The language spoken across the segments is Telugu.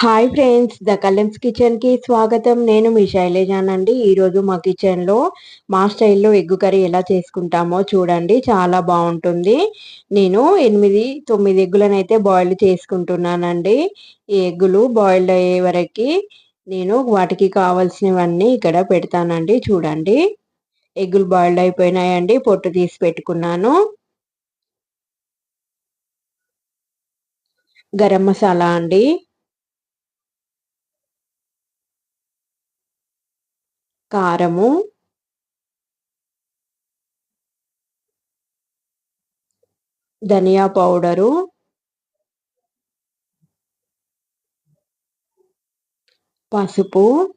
హాయ్ ఫ్రెండ్స్ ద కలెమ్స్ కిచెన్కి స్వాగతం. నేను మీ శైలేజానండి. ఈరోజు మా కిచెన్లో మా స్టైల్లో ఎగ్గు కర్రీ ఎలా చేసుకుంటామో చూడండి. చాలా బాగుంటుంది. నేను ఎనిమిది తొమ్మిది ఎగ్గులను అయితే బాయిల్ చేసుకుంటున్నానండి. ఈ ఎగ్గులు బాయిల్డ్ అయ్యే వరకు నేను వాటికి కావాల్సినవన్నీ ఇక్కడ పెడతానండి. చూడండి. ఎగ్గులు బాయిల్ అయిపోయినాయండి. పొట్టు తీసి పెట్టుకున్నాను. గరం మసాలా అండి. కారము. ధనియా పౌడరు. పసుపు.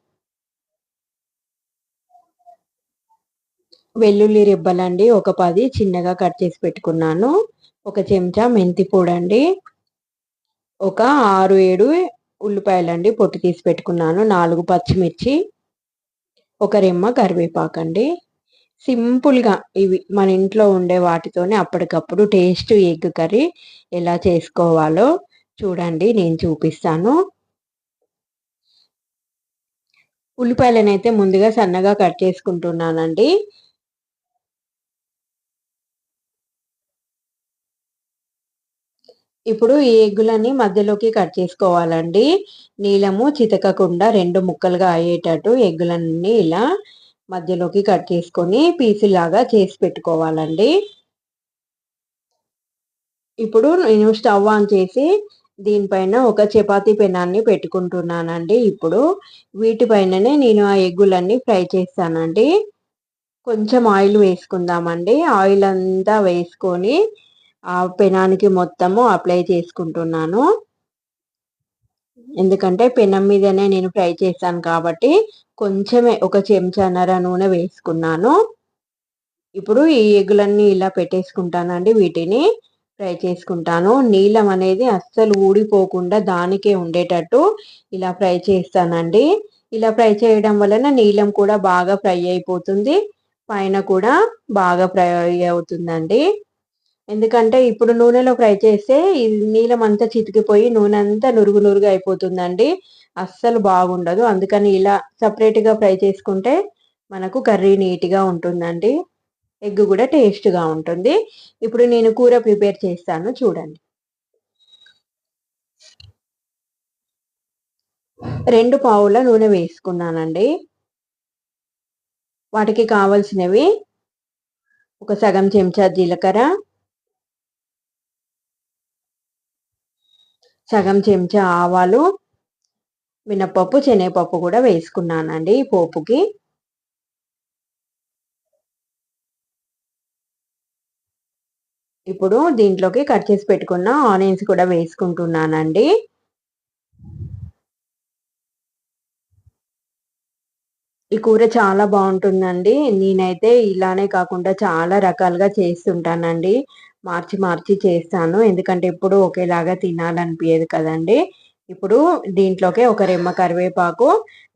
వెల్లుల్లి రిబ్బలండి ఒక పది చిన్నగా కట్ చేసి పెట్టుకున్నాను. ఒక చెంచా మెంతి పొడండి. ఒక ఆరు ఏడు ఉల్లిపాయలండి పొట్టు తీసి పెట్టుకున్నాను. నాలుగు పచ్చిమిర్చి. ఒక రెమ్మ కరివేపాకండి. సింపుల్గా ఇవి మన ఇంట్లో ఉండే వాటితోనే అప్పటికప్పుడు టేస్ట్ ఎగ్ కర్రీ ఎలా చేసుకోవాలో చూడండి నేను చూపిస్తాను. ఉల్లిపాయలనైతే ముందుగా సన్నగా కట్ చేసుకుంటున్నానండి. ఇప్పుడు ఈ ఎగ్గులని మధ్యలోకి కట్ చేసుకోవాలండి. నీలము చితకకుండా రెండు ముక్కలుగా అయ్యేటట్టు ఎగ్గులన్నీ ఇలా మధ్యలోకి కట్ చేసుకొని పీసులాగా చేసి పెట్టుకోవాలండి. ఇప్పుడు నేను స్టవ్ ఆన్ చేసి దీనిపైన ఒక చపాతీ పెనాన్ని పెట్టుకుంటున్నానండి. ఇప్పుడు వీటిపైననే నేను ఆ ఎగ్గులన్నీ ఫ్రై చేస్తానండి. కొంచెం ఆయిల్ వేసుకుందామండి. ఆయిల్ అంతా వేసుకొని ఆ పెనానికి మొత్తము అప్లై చేసుకుంటున్నాను. ఎందుకంటే పెనం మీదనే నేను ఫ్రై చేశాను కాబట్టి కొంచెమే ఒక చెంచాన్నర నూనె వేసుకున్నాను. ఇప్పుడు ఈ ఎగ్గులన్నీ ఇలా పెట్టేసుకుంటానండి వీటిని ఫ్రై చేసుకుంటాను. నీలం అనేది అస్సలు ఊడిపోకుండా దానికే ఉండేటట్టు ఇలా ఫ్రై చేస్తానండి. ఇలా ఫ్రై చేయడం వలన నీలం కూడా బాగా ఫ్రై అయిపోతుంది. పైన కూడా బాగా ఫ్రై అవుతుందండి. ఎందుకంటే ఇప్పుడు నూనెలో ఫ్రై చేస్తే ఈ నీలం అంతా చితికిపోయి నూనె అంతా నురుగు నురుగు అయిపోతుందండి. అస్సలు బాగుండదు. అందుకని ఇలా సపరేట్గా ఫ్రై చేసుకుంటే మనకు కర్రీ నీట్గా ఉంటుందండి. ఎగ్ కూడా టేస్ట్గా ఉంటుంది. ఇప్పుడు నేను కూర ప్రిపేర్ చేస్తాను. చూడండి. రెండు పావుల నూనె వేసుకున్నానండి. వాటికి కావలసినవి ఒక సగం చెంచా జీలకర్ర సగం చెంచా ఆవాలు మినపప్పు శనగపప్పు కూడా వేసుకున్నానండి పోపుకి. ఇప్పుడు దీంట్లోకి కట్ చేసి పెట్టుకున్న ఆనియన్స్ కూడా వేసుకుంటున్నానండి. ఈ కూర చాలా బాగుంటుందండి. నేనైతే ఇలానే కాకుండా చాలా రకాలుగా చేస్తుంటానండి. మార్చి మార్చి చేస్తాను. ఎందుకంటే ఎప్పుడు ఒకేలాగా తినాలనిపించదు కదండి. ఇప్పుడు దీంట్లోకి ఒక రెమ్మ కరివేపాకు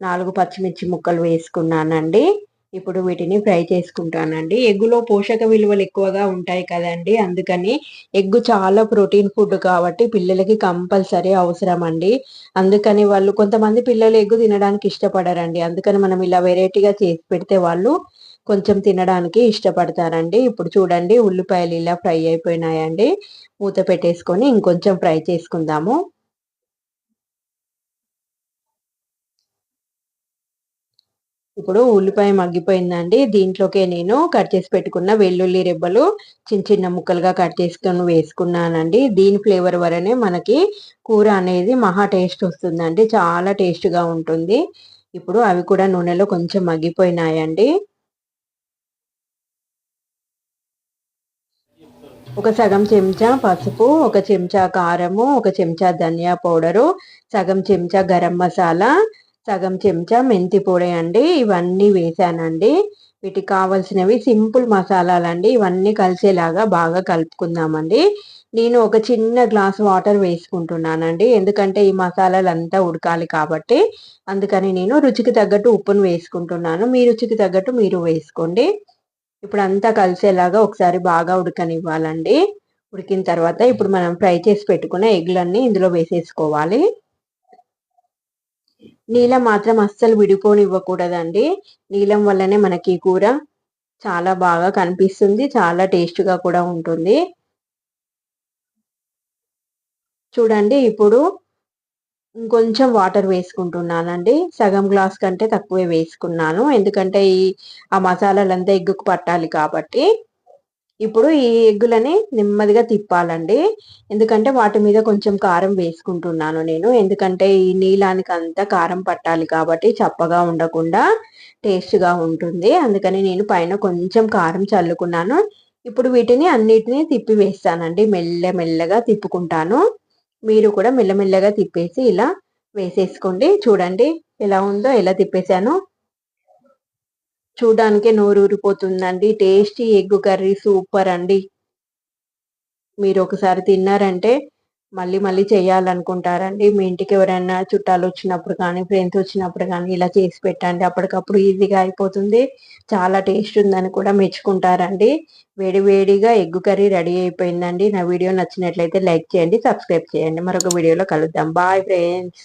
నాలుగు పచ్చిమిర్చి ముక్కలు వేసుకున్నానండి. ఇప్పుడు వీటిని ఫ్రై చేసుకుంటానండి. ఎగ్గులో పోషక విలువలు ఎక్కువగా ఉంటాయి కదండి. అందుకని ఎగ్గు చాలా ప్రోటీన్ ఫుడ్ కాబట్టి పిల్లలకి కంపల్సరీ అవసరం అండి అందుకని వాళ్ళు కొంతమంది పిల్లలు ఎగ్గు తినడానికి ఇష్టపడరండి. అందుకని మనం ఇలా వెరైటీగా చేసి పెడితే వాళ్ళు కొంచెం తినడానికి ఇష్టపడతారండి. ఇప్పుడు చూడండి ఉల్లిపాయలు ఇలా ఫ్రై అయిపోయినాయండి. మూత పెట్టేసుకొని ఇంకొంచెం ఫ్రై చేసుకుందాము. ఇప్పుడు ఉల్లిపాయ మగ్గిపోయిందండి. దీంట్లోకే నేను కట్ చేసి పెట్టుకున్న వెల్లుల్లి రెబ్బలు చిన్న చిన్న ముక్కలుగా కట్ చేసుకొని వేసుకున్నానండి. దీని ఫ్లేవర్ వరనే మనకి కూర అనేది మహా టేస్ట్ వస్తుందండి. చాలా టేస్ట్గా ఉంటుంది. ఇప్పుడు అవి కూడా నూనెలో కొంచెం మగ్గిపోయినాయండి. ఒక సగం చెంచా పసుపు ఒక చెంచా కారము ఒక చెంచా ధనియా పౌడరు సగం చెంచా గరం మసాలా సగం చెంచా మెంతి పొడి అండి ఇవన్నీ వేసానండి. వీటికి కావాల్సినవి సింపుల్ మసాలాలండి. ఇవన్నీ కలిసేలాగా బాగా కలుపుకుందామండి. నేను ఒక చిన్న గ్లాస్ వాటర్ వేసుకుంటున్నానండి. ఎందుకంటే ఈ మసాలాలు అంతా ఉడకాలి కాబట్టి అందుకని నేను రుచికి తగ్గట్టు ఉప్పును వేసుకుంటున్నాను. మీ రుచికి తగ్గట్టు మీరు వేసుకోండి. ఇప్పుడు అంతా కలిసేలాగా ఒకసారి బాగా ఉడకనివ్వాలండి. ఉడికిన తర్వాత ఇప్పుడు మనం ఫ్రై చేసి పెట్టుకున్న ఎగ్లన్నీ ఇందులో వేసేసుకోవాలి. నీలం మాత్రం అస్సలు విడిపోనివ్వకూడదండి. నీలం వల్లనే మనకి కూర చాలా బాగా కనిపిస్తుంది చాలా టేస్ట్గా కూడా ఉంటుంది. చూడండి ఇప్పుడు ఇంకొంచెం వాటర్ వేసుకుంటున్నానండి. సగం గ్లాస్ కంటే తక్కువే వేసుకున్నాను. ఎందుకంటే ఈ ఆ మసాలాలంతా ఎగ్గుకు పట్టాలి కాబట్టి. ఇప్పుడు ఈ ఎగ్గులని నెమ్మదిగా తిప్పాలండి. ఎందుకంటే వాటి మీద కొంచెం కారం వేసుకుంటున్నాను నేను. ఎందుకంటే ఈ నీలానికి అంతా కారం పట్టాలి కాబట్టి చప్పగా ఉండకుండా టేస్ట్గా ఉంటుంది. అందుకని నేను పైన కొంచెం కారం చల్లుకున్నాను. ఇప్పుడు వీటిని అన్నిటినీ తిప్పి వేస్తానండి. మెల్ల మెల్లగా తిప్పుకుంటాను. మీరు కూడా మెల్లమెల్లగా తిప్పేసి ఇలా వేసేసుకోండి. చూడండి ఎలా ఉందో ఎలా తిప్పేశాను. చూడడానికే నోరు ఊరిపోతుందండి టేస్టీ ఎగ్ కర్రీ సూపర్ అండి. మీరు ఒకసారి తిన్నారంటే మళ్ళీ మళ్ళీ చేయాలనుకుంటారండి. మీ ఇంటికి ఎవరైనా చుట్టాలు వచ్చినప్పుడు కానీ ఫ్రెండ్స్ వచ్చినప్పుడు కానీ ఇలా చేసి పెట్టండి. అప్పటికప్పుడు ఈజీగా అయిపోతుంది. చాలా టేస్ట్ ఉందని కూడా మెచ్చుకుంటారండి. వేడి వేడిగా ఎగ్ కర్రీ రెడీ అయిపోయిందండి. నా వీడియో నచ్చినట్లయితే లైక్ చేయండి సబ్స్క్రైబ్ చేయండి. మరొక వీడియోలో కలుద్దాం. Bye friends.